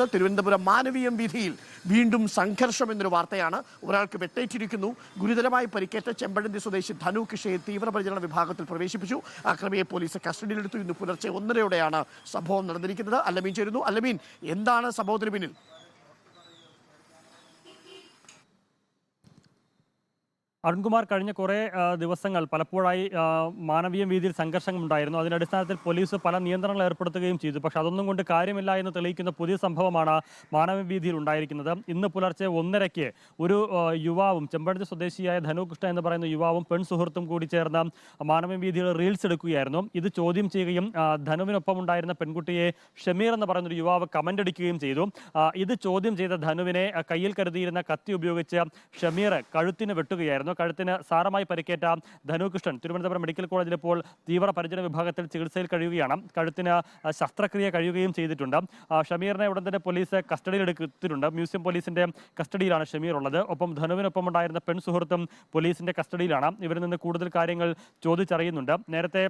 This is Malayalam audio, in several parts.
നൽകുന്നത് തിരുവനന്തപുരം മാനവീയം വീതിയിൽ വീണ്ടും സംഘർഷം എന്നൊരു വാർത്തയാണ് ഒരാൾക്ക് വെട്ടേറ്റിരിക്കുന്നു. ഗുരുതരമായി പരിക്കേറ്റ ചെമ്പഴന്തി സ്വദേശി ധനു കിഷയെ തീവ്രപരിചരണ വിഭാഗത്തിൽ പ്രവേശിപ്പിച്ചു. അക്രമിയെ പോലീസ് കസ്റ്റഡിയിലെടുത്തു. ഇന്ന് പുലർച്ചെ ഒന്നരയോടെയാണ് സംഭവം നടന്നിരിക്കുന്നത്. അല്ലമീൻ ചേരുന്നു. അല്ലമീൻ എന്താണ് സംഭവത്തിന് പിന്നിൽ? അരുൺകുമാർ കഴിഞ്ഞ കുറേ ദിവസങ്ങൾ പലപ്പോഴായി മാനവീയ വീതിയിൽ സംഘർഷങ്ങൾ ഉണ്ടായിരുന്നു അതിന്റെ അടിസ്ഥാനത്തിൽ പോലീസ് പല നിയന്ത്രണങ്ങൾ ഏർപ്പെടുത്തുകയും ചെയ്തു. പക്ഷേ അതൊന്നും കൊണ്ട് കാര്യമില്ല എന്ന് തെളിയിക്കുന്ന പുതിയ സംഭവമാണ് മാനവീയ വീതിയിൽ ഉണ്ടായിരിക്കുന്നത്. ഇന്ന് പുലർച്ചെ ഒന്നരയ്ക്ക് ഒരു യുവാവും ചെമ്പഴന്തി സ്വദേശിയായ ധനുകൃഷ്ണ എന്ന് പറയുന്ന യുവാവും പെൺ സുഹൃത്തും കൂടി ചേർന്ന് മാനവീയ വീതിയിൽ റീൽസ് എടുക്കുകയായിരുന്നു. ഇത് ചോദ്യം ചെയ്യുകയും ധനുവിനൊപ്പം ഉണ്ടായിരുന്ന പെൺകുട്ടിയെ ഷമീർ എന്ന് പറയുന്ന ഒരു യുവാവ് കമന്റ് അടിക്കുകയും ചെയ്തു. ഇത് ചോദ്യം ചെയ്ത ധനുവിനെ കയ്യിൽ കരുതിയിരുന്ന കത്തി ഉപയോഗിച്ച് ഷമീർ കഴുത്തിന് വെട്ടുകയായിരുന്നു. കഴുത്തിന് സാരമായി പരിക്കേറ്റ ധനുകൃഷ്ണൻ തിരുവനന്തപുരം മെഡിക്കൽ കോളേജിൽ ഇപ്പോൾ തീവ്ര പരിചരണ വിഭാഗത്തിൽ ചികിത്സയിൽ കഴിയുകയാണ്. കഴുത്തിന് ശസ്ത്രക്രിയ കഴിയുകയും ചെയ്തിട്ടുണ്ട്. ഷമീറിനെ ഉടൻ തന്നെ പോലീസ് കസ്റ്റഡിയിൽ എടുത്തിട്ടുണ്ട്. മ്യൂസിയം പോലീസിന്റെ കസ്റ്റഡിയിലാണ് ഷമീർ ഉള്ളത്. ഒപ്പം ധനുവിനൊപ്പം ഉണ്ടായിരുന്ന പെൺ സുഹൃത്തും പോലീസിന്റെ കസ്റ്റഡിയിലാണ്. ഇവരിൽ നിന്ന് കൂടുതൽ കാര്യങ്ങൾ ചോദിച്ചറിയുന്നുണ്ട്. നേരത്തെ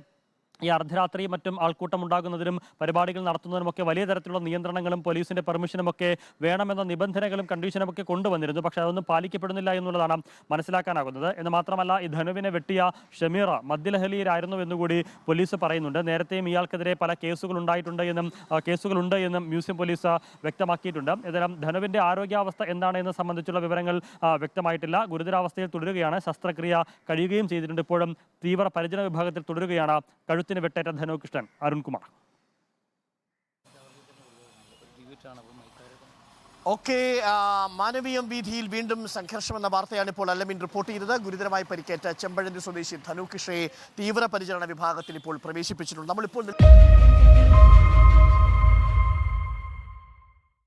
ഈ അർദ്ധരാത്രി മറ്റും ആൾക്കൂട്ടം ഉണ്ടാകുന്നതിനും പരിപാടികൾ നടത്തുന്നതിനുമൊക്കെ വലിയ തരത്തിലുള്ള നിയന്ത്രണങ്ങളും പോലീസിന്റെ പെർമിഷനും ഒക്കെ വേണമെന്ന നിബന്ധനകളും കണ്ടീഷനും ഒക്കെ കൊണ്ടുവന്നിരുന്നു. പക്ഷേ അതൊന്നും പാലിക്കപ്പെടുന്നില്ല എന്നുള്ളതാണ് മനസ്സിലാക്കാനാകുന്നത്. എന്ന് മാത്രമല്ല ഈ ധനുവിനെ വെട്ടിയ ഷമീറ മദ്യലഹലിയിലായിരുന്നു എന്നുകൂടി പോലീസ് പറയുന്നുണ്ട്. നേരത്തെയും ഇയാൾക്കെതിരെ പല കേസുകൾ ഉണ്ടായിട്ടുണ്ട് എന്നും കേസുകളുണ്ട് എന്നും മ്യൂസിയം പോലീസ് വ്യക്തമാക്കിയിട്ടുണ്ട്. ഏതായാലും ധനുവിന്റെ ആരോഗ്യാവസ്ഥ എന്താണ് എന്ന് സംബന്ധിച്ചുള്ള വിവരങ്ങൾ വ്യക്തമായിട്ടില്ല. ഗുരുതരാവസ്ഥയിൽ തുടരുകയാണ്. ശസ്ത്രക്രിയ കഴിയുകയും ചെയ്തിട്ടുണ്ട്. ഇപ്പോഴും തീവ്ര പരിചരണ വിഭാഗത്തിൽ തുടരുകയാണ്. കഴുത്തിന് വെട്ടേറ്റ ധനുകൃഷ്ണൻ അരുൺകുമാർ ഓക്കെ മാനവീയം വീതിയിൽ വീണ്ടും സംഘർഷം എന്ന വാർത്തയാണ് ഇപ്പോൾ അല്ലമിൻ റിപ്പോർട്ട് ചെയ്തത്. ഗുരുതരമായി പരിക്കേറ്റ ചെമ്പഴന്തി സ്വദേശി ധനുകിഷയെ തീവ്രപരിചരണ വിഭാഗത്തിൽ ഇപ്പോൾ പ്രവേശിപ്പിച്ചിട്ടുണ്ട്. നമ്മളിപ്പോൾ